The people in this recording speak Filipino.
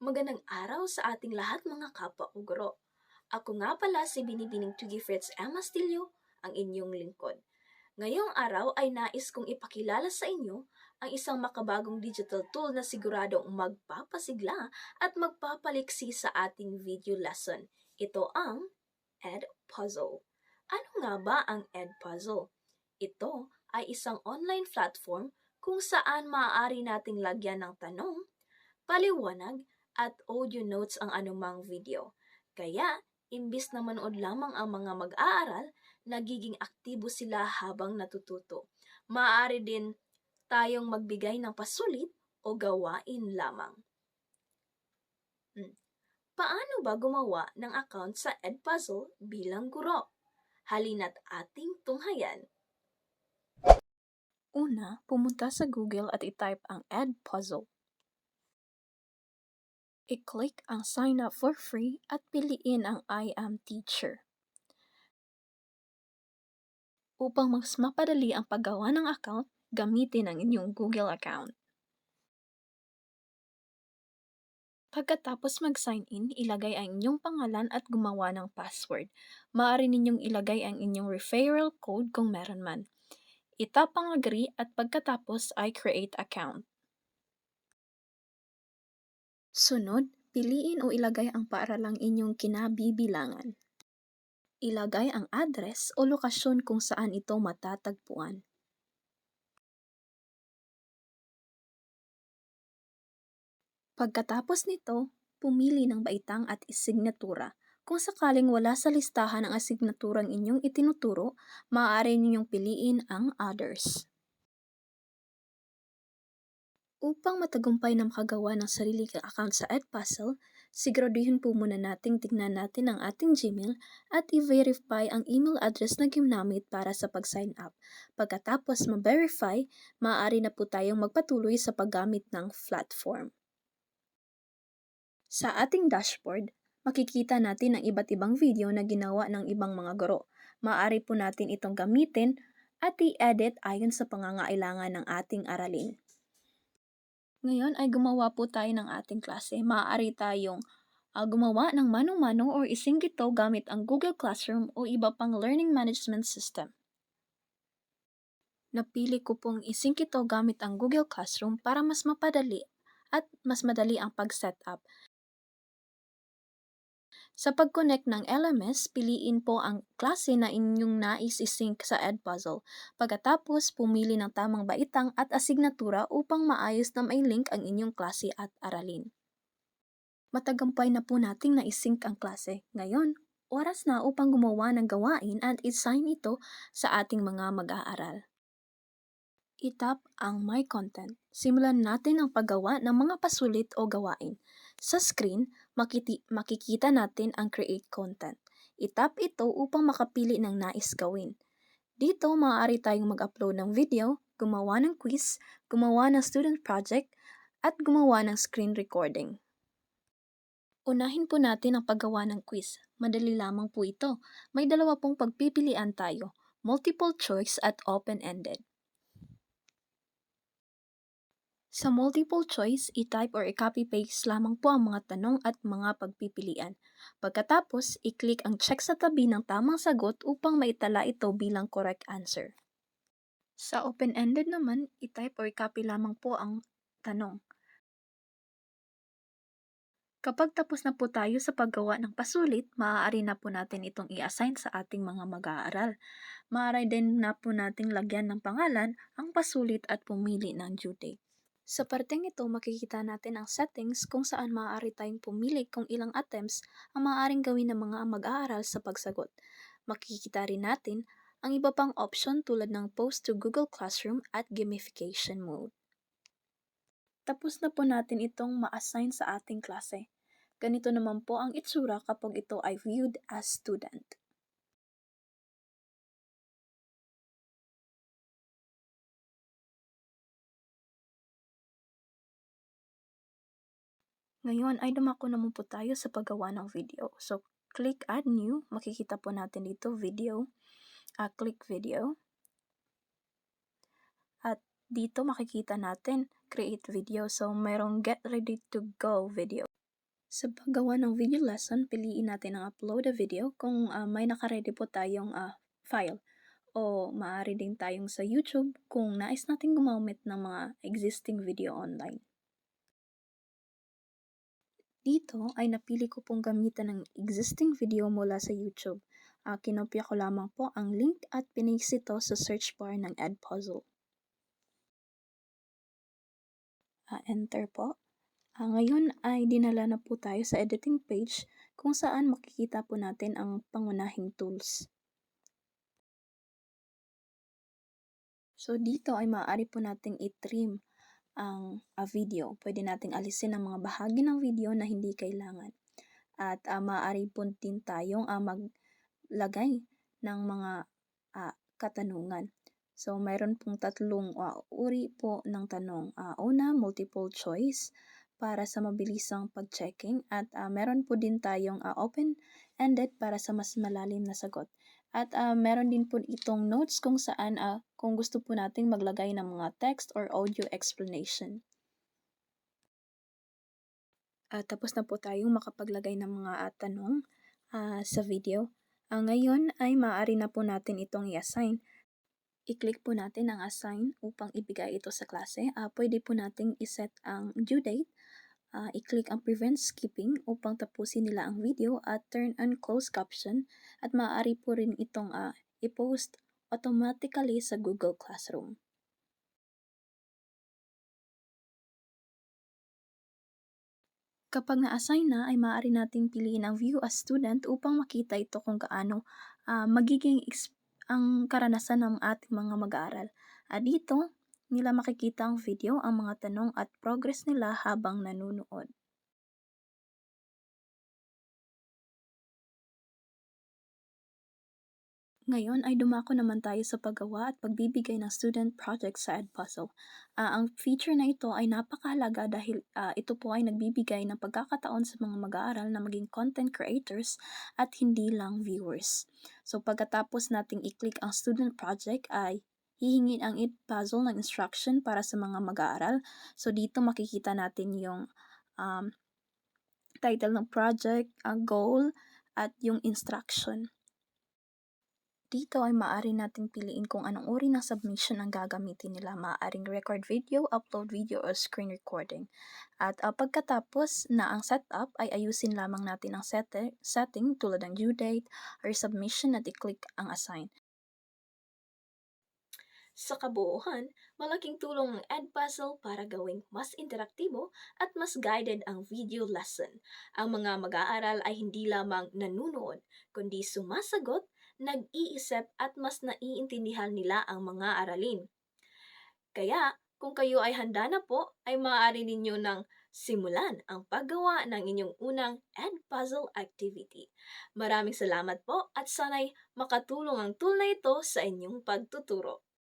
Magandang araw sa ating lahat mga kapwa o guro. Ako nga pala si Binibining Tugi Fritz M. Ang inyong lingkod. Ngayong araw ay nais kong ipakilala sa inyo ang isang makabagong digital tool na siguradong magpapasigla at magpapaliksi sa ating video lesson. Ito ang Edpuzzle. Ano nga ba ang Edpuzzle? Ito ay isang online platform kung saan maaari nating lagyan ng tanong, paliwanag, at audio notes ang anumang video. Kaya, imbis na manood lamang ang mga mag-aaral, nagiging aktibo sila habang natututo. Maaari din tayong magbigay ng pasulit o gawain lamang. Hmm. Paano ba gumawa ng account sa Edpuzzle bilang guro? Halina't ating tunghayan. Una, pumunta sa Google at itype ang Edpuzzle. I-click ang Sign Up for Free at piliin ang I Am Teacher. Upang mas mapadali ang paggawa ng account, gamitin ang inyong Google account. Pagkatapos mag-sign in, ilagay ang inyong pangalan at gumawa ng password. Maaari ninyong ilagay ang inyong referral code kung meron man. Itap ang agree at pagkatapos ay create account. Sunod, piliin o ilagay ang paaralang inyong kinabibilangan. Ilagay ang address o lokasyon kung saan ito matatagpuan. Pagkatapos nito, pumili ng baitang at isignatura. Kung sakaling wala sa listahan ang asignaturang inyong itinuturo, maaari ninyong piliin ang others. Upang matagumpay na makagawa ng sarili kang account sa Edpuzzle, siguraduhin po muna nating tignan natin ang ating Gmail at i-verify ang email address na ginamit para sa pag-sign up. Pagkatapos ma-verify, maaari na po tayong magpatuloy sa paggamit ng platform. Sa ating dashboard, makikita natin ang iba't ibang video na ginawa ng ibang mga guro. Maaari po natin itong gamitin at i-edit ayon sa pangangailangan ng ating aralin. Ngayon ay gumawa po tayo ng ating klase. Maaari tayong uh, gumawa ng mano-mano or isingit ito gamit ang Google Classroom o iba pang learning management system. Napili ko pong isync ito gamit ang Google Classroom para mas mapadali at mas madali ang pag-setup. Sa pag-connect ng LMS, piliin po ang klase na inyong nais isync sa Edpuzzle. Pagkatapos, pumili ng tamang baitang at asignatura upang maayos na may link ang inyong klase at aralin. Matagumpay na po nating na-sync ang klase. Ngayon, oras na upang gumawa ng gawain at i-sign ito sa ating mga mag-aaral. Itap ang My Content. Simulan natin ang paggawa ng mga pasulit o gawain. Sa screen, makiti- makikita natin ang Create Content. Itap ito upang makapili ng nais gawin. Dito, maaari tayong mag-upload ng video, gumawa ng quiz, gumawa ng student project, at gumawa ng screen recording. Unahin po natin ang paggawa ng quiz. Madali lamang po ito. May dalawa pong pagpipilian tayo, multiple choice at open-ended. Sa multiple choice, i-type or i-copy-paste lamang po ang mga tanong at mga pagpipilian. Pagkatapos, i-click ang check sa tabi ng tamang sagot upang maitala ito bilang correct answer. Sa open-ended naman, i-type or i-copy lamang po ang tanong. Kapag tapos na po tayo sa paggawa ng pasulit, maaari na po natin itong i-assign sa ating mga mag-aaral. Maaari din na po nating lagyan ng pangalan ang pasulit at pumili ng due date. Sa parteng ito, makikita natin ang settings kung saan maaari tayong pumili kung ilang attempts ang maaaring gawin ng mga mag-aaral sa pagsagot. Makikita rin natin ang iba pang option tulad ng post to Google Classroom at gamification mode. Tapos na po natin itong ma-assign sa ating klase. Ganito naman po ang itsura kapag ito ay viewed as student. Ngayon ay dumako naman po tayo sa paggawa ng video. So, click add new. Makikita po natin dito video. Uh, click video. At dito makikita natin create video. So, mayroong get ready to go video. Sa paggawa ng video lesson, piliin natin ang upload a video kung ah, may nakaredy po tayong ah, file. O maaari din tayong sa YouTube kung nais natin gumamit ng mga existing video online. Dito ay napili ko pong gamitan ng existing video mula sa YouTube. Uh, kinopya ko lamang po ang link at pinaste ito sa search bar ng Edpuzzle. Uh, enter po. Uh, ngayon ay dinala na po tayo sa editing page kung saan makikita po natin ang pangunahing tools. So dito ay maaari po nating i-trim ang uh, video. Pwede nating alisin ang mga bahagi ng video na hindi kailangan. At uh, maaari po din tayong uh, maglagay ng mga uh, katanungan. So, mayroon pong tatlong uh, uri po ng tanong. Uh, una, multiple choice para sa mabilisang pag-checking at uh, meron po din tayong uh, open-ended para sa mas malalim na sagot. At uh, meron din po itong notes kung saan uh, kung gusto po nating maglagay ng mga text or audio explanation. Uh, tapos na po tayong makapaglagay ng mga uh, tanong uh, sa video. Uh, ngayon ay maaari na po natin itong i-assign i-click po natin ang assign upang ibigay ito sa klase. Uh, pwede po nating iset ang due date, uh, i-click ang prevent skipping upang tapusin nila ang video at turn on closed caption at maaari po rin itong uh, i-post automatically sa Google Classroom. Kapag na-assign na, ay maaari nating piliin ang View as Student upang makita ito kung gaano uh, magiging ang karanasan ng ating mga mag-aaral. At dito, nila makikita ang video, ang mga tanong at progress nila habang nanunood. Ngayon ay dumako naman tayo sa paggawa at pagbibigay ng student project sa Edpuzzle. Uh, ang feature na ito ay napakahalaga dahil uh, ito po ay nagbibigay ng pagkakataon sa mga mag-aaral na maging content creators at hindi lang viewers. So pagkatapos nating i-click ang student project ay hihingin ang Edpuzzle ng instruction para sa mga mag-aaral. So dito makikita natin yung um, title ng project, ang goal, at yung instruction. Dito ay maaari nating piliin kung anong uri ng submission ang gagamitin nila. Maaaring record video, upload video, or screen recording. At uh, pagkatapos na ang setup, ay ayusin lamang natin ang set setting tulad ng due date or submission at i-click ang assign. Sa kabuuhan, malaking tulong ang Edpuzzle para gawing mas interaktibo at mas guided ang video lesson. Ang mga mag-aaral ay hindi lamang nanunood, kundi sumasagot nag-iisip at mas naiintindihan nila ang mga aralin. Kaya, kung kayo ay handa na po, ay maaari ninyo nang simulan ang paggawa ng inyong unang Edpuzzle activity. Maraming salamat po at sana'y makatulong ang tool na ito sa inyong pagtuturo.